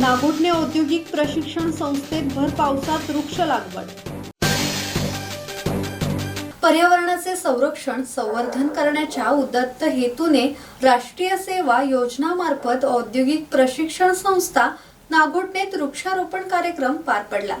नागोठणे औद्योगिक प्रशिक्षण संस्थेत भर पावसात वृक्ष लागवड. पर्यावरणाचे संरक्षण संवर्धन करण्याच्या उदात्त हेतूने राष्ट्रीय सेवा योजनामार्फत औद्योगिक प्रशिक्षण संस्था नागोठणेत वृक्षारोपण कार्यक्रम पार पडला.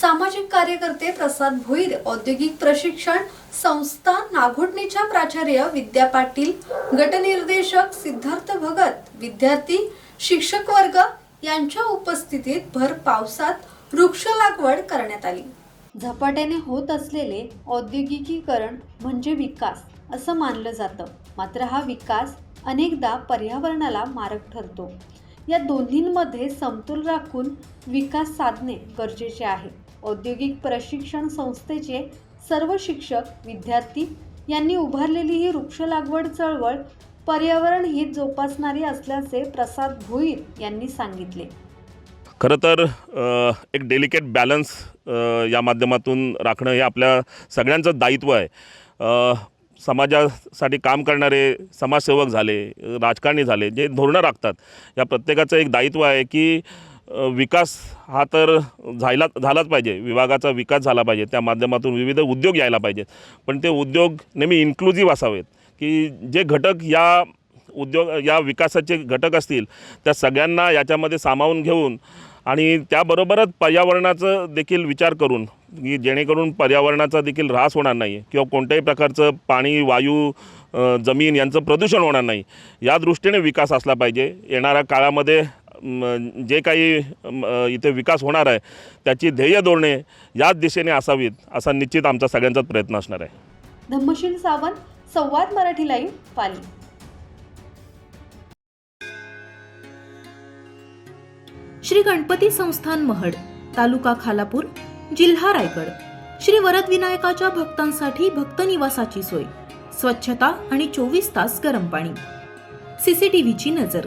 सामाजिक कार्यकर्ते प्रसाद भोईर औद्योगिक प्रशिक्षण संस्था नागोठणेच्या प्राचार्य विद्या पाटील गटनिर्देशक सिद्धार्थ भगत विद्यार्थी शिक्षक वर्ग यांच्या उपस्थितीत भर पावसात वृक्ष लागवड करण्यात आली. झपाट्याने होत असलेले औद्योगिकीकरण म्हणजे विकास असं मानलं जातं. मात्र हा विकास अनेकदा पर्यावरणाला मारक ठरतो. या दोन्हींमध्ये समतोल राखून विकास साधणे गरजेचे आहे. औद्योगिक प्रशिक्षण संस्थेचे सर्व शिक्षक विद्यार्थी यांनी उभारलेली ही वृक्ष लागवड चळवळ पर्यावरण हित जोपासणारी असल्याचे प्रसाद भोईर यांनी सांगितले. खरं तर एक डेलिकेट बॅलन्स या माध्यमातून राखणं हे आपल्या सगळ्यांचं दायित्व आहे. समाजासाठी काम करणारे समाजसेवक झाले राजकारणी झाले जे धोरणं राखतात या प्रत्येकाचं एक दायित्व आहे की विकास हा तर झायला झालाच पाहिजे. विभागाचा विकास झाला पाहिजे. त्या माध्यमातून विविध उद्योग यायला पाहिजेत. पण ते उद्योग नेहमी इन्क्लुझिव्ह असावेत. की जे घटक या उद्योग या विकासाचे घटक असतील त्या सगळ्यांना याच्यामध्ये सामावून घेऊन आणि त्याबरोबरच पर्यावरणाचं देखील विचार करून की जेणेकरून पर्यावरणाचा देखील ऱ्हास होणार नाही किंवा कोणत्याही प्रकारचं पाणी वायू जमीन यांचं प्रदूषण होणार नाही. या दृष्टीने विकास असला पाहिजे. येणाऱ्या काळामध्ये जे काही इथे विकास होणार आहे त्याची ध्येय धोरणे याच दिशेने असावीत असा निश्चित आमचा सगळ्यांचाच प्रयत्न असणार आहे. धम्मशील सावंत संवाद मराठी लाईव्ह पाली. श्री गणपती संस्थान महड तालुका खालापूर जिल्हा रायगड. श्री वरद विनायकाच्या भक्तांसाठी भक्त निवासाची सोय स्वच्छता आणि चोवीस तास गरम पाणी. सीसीटीव्हीची नजर.